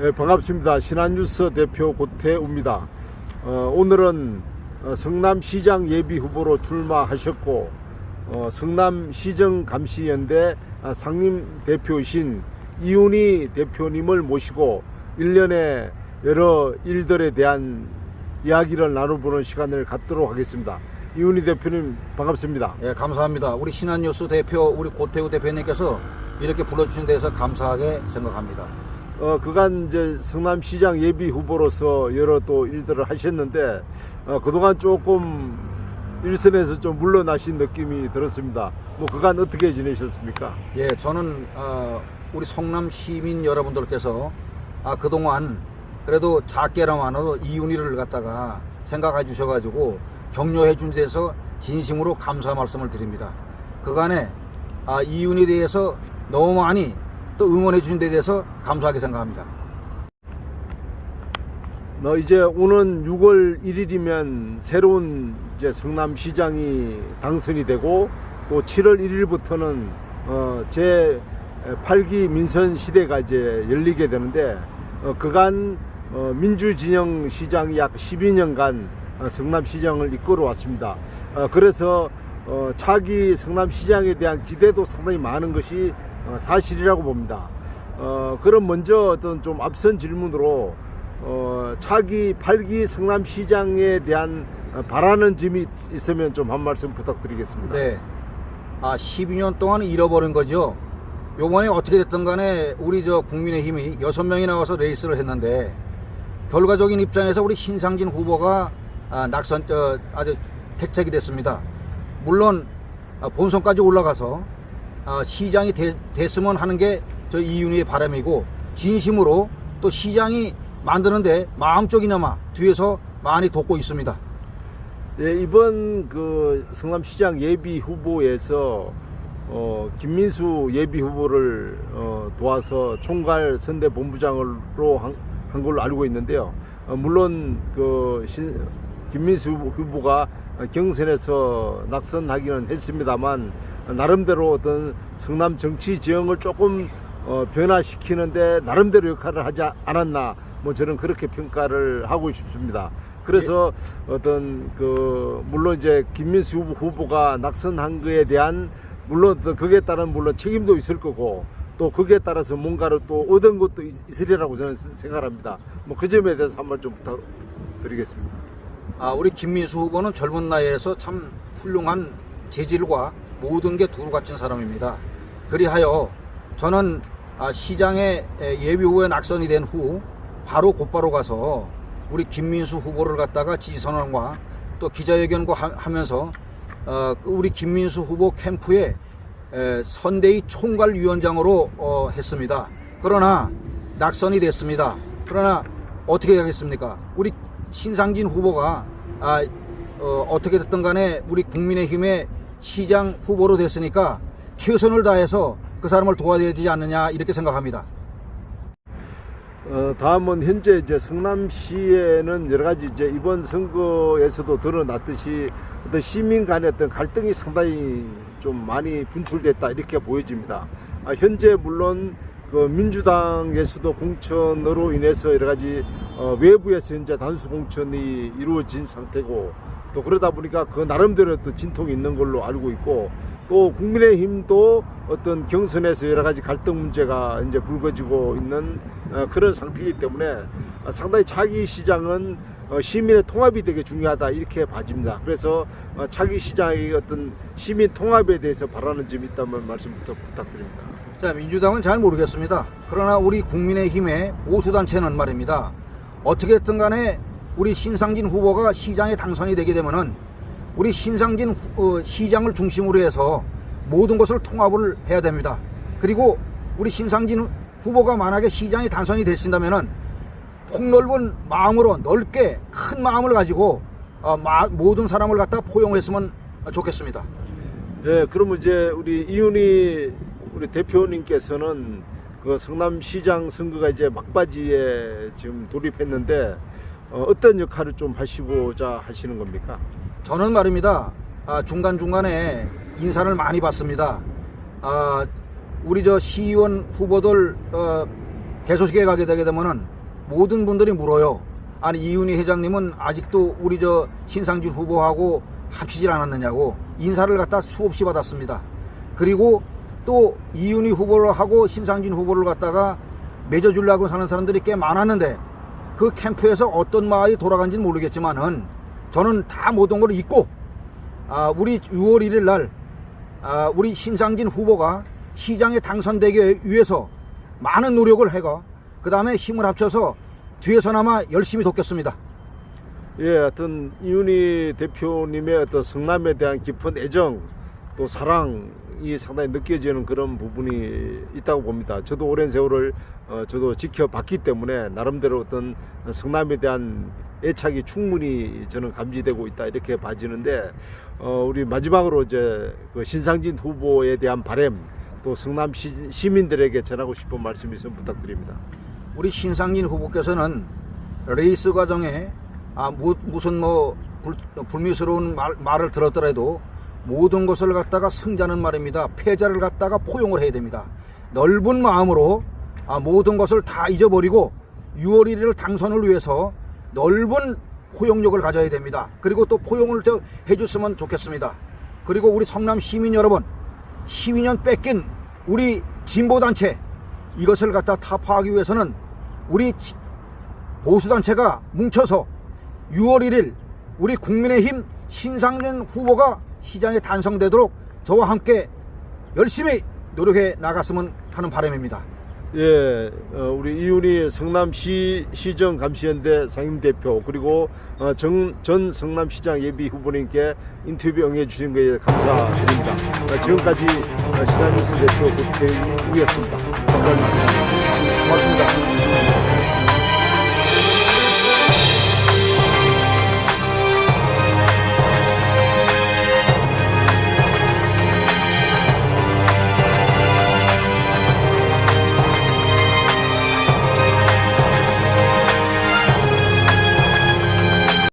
네, 반갑습니다. 신한뉴스 대표 고태우입니다. 어, 오늘은 어, 성남시장 예비 후보로 출마하셨고 어, 성남시정감시연대 아, 상임 대표이신 이훈희 대표님을 모시고 일련의 여러 일들에 대한 이야기를 나눠보는 시간을 갖도록 하겠습니다. 이훈희 대표님 반갑습니다. 예, 감사합니다. 우리 신한뉴스 대표, 우리 고태우 대표님께서 이렇게 불러주신 데서 감사하게 생각합니다. 어, 그간 이제 성남시장 예비 후보로서 여러 또 일들을 하셨는데, 어, 그동안 조금 일선에서 좀 물러나신 느낌이 들었습니다. 뭐, 그간 어떻게 지내셨습니까? 예, 저는 어, 우리 성남 시민 여러분들께서 아, 그동안 그래도 작게나마도 이윤희를 갖다가 생각해 주셔가지고 격려해 준 데서 진심으로 감사 말씀을 드립니다. 그간에 아, 이윤희에 대해서 너무 많이 또 응원해 주신 데 대해서 감사하게 생각합니다. 너 이제 오는 6월 1일이면 새로운 이제 성남시장이 당선이 되고 또 7월 1일부터는 어, 제 8기 민선 시대가 이제 열리게 되는데 어, 그간 어, 민주진영 시장이 약 12년간 어, 성남시장을 이끌어 왔습니다. 어, 그래서 어, 차기 성남시장에 대한 기대도 상당히 많은 것이 어, 사실이라고 봅니다. 어, 그럼 먼저 어떤 좀 앞선 질문으로 어, 차기 8기 성남시장에 대한 어, 바라는 점이 있- 있으면 좀 한 말씀 부탁드리겠습니다. 네. 아, 12년 동안 잃어버린 거죠. 요번에 어떻게 됐든 간에 우리 저 국민의힘이 여섯 명이 나와서 레이스를 했는데 결과적인 입장에서 우리 신상진 후보가 아, 낙선 어, 아주 택책이 됐습니다. 물론 아, 본선까지 올라가서 아, 시장이 되, 됐으면 하는 게 저 이윤희의 바람이고 진심으로 또 시장이 만드는데 마음적이나마 뒤에서 많이 돕고 있습니다. 예, 이번 그 성남시장 예비 후보에서 어, 김민수 예비 후보를 어, 도와서 총괄 선대 본부장으로 한, 한 걸로 알고 있는데요. 어, 물론 그 신, 김민수 후보가 경선에서 낙선하기는 했습니다만 나름대로 어떤 성남 정치 지형을 조금 어, 변화시키는데 나름대로 역할을 하지 않았나 뭐 저는 그렇게 평가를 하고 싶습니다. 그래서 어떤 그 물론 이제 김민수 후보- 후보가 낙선한 거에 대한 물론 또 거기에 따른 물론 책임도 있을 거고 또 거기에 따라서 뭔가를 또 얻은 것도 있- 있으리라고 저는 생각합니다. 뭐 그 점에 대해서 한번 좀 부탁드리겠습니다. 아, 우리 김민수 후보는 젊은 나이에서 참 훌륭한 재질과 모든 게 두루 갖춘 사람입니다. 그리하여 저는 아, 시장에 에, 예비 후보에 낙선이 된 후 바로 곧바로 가서 우리 김민수 후보를 갖다가 지지선언과 또 기자회견과 하- 하면서 어, 그 우리 김민수 후보 캠프에 에, 선대위 총괄위원장으로 어, 했습니다. 그러나 낙선이 됐습니다. 그러나 어떻게 하겠습니까? 우리 신상진 후보가 아, 어, 떻게 됐든 간에 우리 국민의힘의 시장 후보로 됐으니까 최선을 다해서 그 사람을 도와야 되지 않느냐 이렇게 생각합니다. 어, 다음은 현재 이제 성남시에는 여러 가지 이제 이번 선거에서도 드러났듯이 어떤 시민 간의 어떤 갈등이 상당히 좀 많이 분출됐다 이렇게 보여집니다. 아, 현재 물론 그 민주당에서도 공천으로 인해서 여러 가지 어, 외부에서 현재 단수 공천이 이루어진 상태고 또 그러다 보니까 그 나름대로 또 진통이 있는 걸로 알고 있고 또 국민의힘도 어떤 경선에서 여러 가지 갈등 문제가 이제 불거지고 있는 어, 그런 상태이기 때문에 어, 상당히 차기 시장은 어, 시민의 통합이 되게 중요하다 이렇게 봐집니다. 그래서 어, 차기 시장의 어떤 시민 통합에 대해서 바라는 점이 있다면 말씀 부탁, 부탁드립니다. 자, 민주당은 잘 모르겠습니다. 그러나 우리 국민의힘의 보수단체는 말입니다. 어떻게든 간에 우리 신상진 후보가 시장에 당선이 되게 되면은 우리 신상진 후- 어, 시장을 중심으로 해서 모든 것을 통합을 해야 됩니다. 그리고 우리 신상진 후- 후보가 만약에 시장에 당선이 되신다면은 폭넓은 마음으로 넓게 큰 마음을 가지고 어, 마- 모든 사람을 갖다 포용했으면 좋겠습니다. 예, 그러면 이제 우리 이윤희 우리 대표님께서는 그 성남시장 선거가 이제 막바지에 지금 돌입했는데 어, 어떤 역할을 좀 하시고자 하시는 겁니까? 저는 말입니다. 아, 중간중간에 인사를 많이 받습니다. 아, 우리 저 시의원 후보들 어, 개소식에 가게 되게 되면은 모든 분들이 물어요. 아니 이윤희 회장님은 아직도 우리 저 신상진 후보하고 합치질 않았느냐고 인사를 갖다 수없이 받았습니다. 그리고 또 이윤희 후보를 하고 신상진 후보를 갖다가 맺어주려고 사는 사람들이 꽤 많았는데 그 캠프에서 어떤 마을이 돌아간지는 모르겠지만은 저는 다 모든 걸 잊고 아, 우리 6월 1일 날 아, 우리 심상진 후보가 시장에 당선되기 위해서 많은 노력을 해가 그 다음에 힘을 합쳐서 뒤에서나마 열심히 돕겠습니다. 예, 하여튼 이윤희 대표님의 어떤 성남에 대한 깊은 애정 또 사랑이 상당히 느껴지는 그런 부분이 있다고 봅니다. 저도 오랜 세월을 어, 저도 지켜봤기 때문에 나름대로 어떤 성남에 대한 애착이 충분히 저는 감지되고 있다 이렇게 봐지는데 어, 우리 마지막으로 이제 그 신상진 후보에 대한 바램 또 성남 시, 시민들에게 전하고 싶은 말씀 있으면 부탁드립니다. 우리 신상진 후보께서는 레이스 과정에 아, 무, 무슨 뭐 불, 불미스러운 말, 말을 들었더라도 모든 것을 갖다가 승자는 말입니다. 패자를 갖다가 포용을 해야 됩니다. 넓은 마음으로 아, 모든 것을 다 잊어버리고 6월 1일 당선을 위해서 넓은 포용력을 가져야 됩니다. 그리고 또 포용을 더 해줬으면 좋겠습니다. 그리고 우리 성남 시민 여러분, 12년 뺏긴 우리 진보단체 이것을 갖다 타파하기 위해서는 우리 지- 보수단체가 뭉쳐서 6월 1일 우리 국민의힘 신상진 후보가 시장에 단성되도록 저와 함께 열심히 노력해 나갔으면 하는 바람입니다. 예, 어, 우리 이윤희 성남시 시정 감시연대 상임 대표 그리고 어, 정, 전 성남시장 예비 후보님께 인터뷰 응해 주신 것에 감사드립니다. 어, 지금까지 어, 시나뉴스 대표 국회의원이었습니다. 감사합니다. 고맙습니다.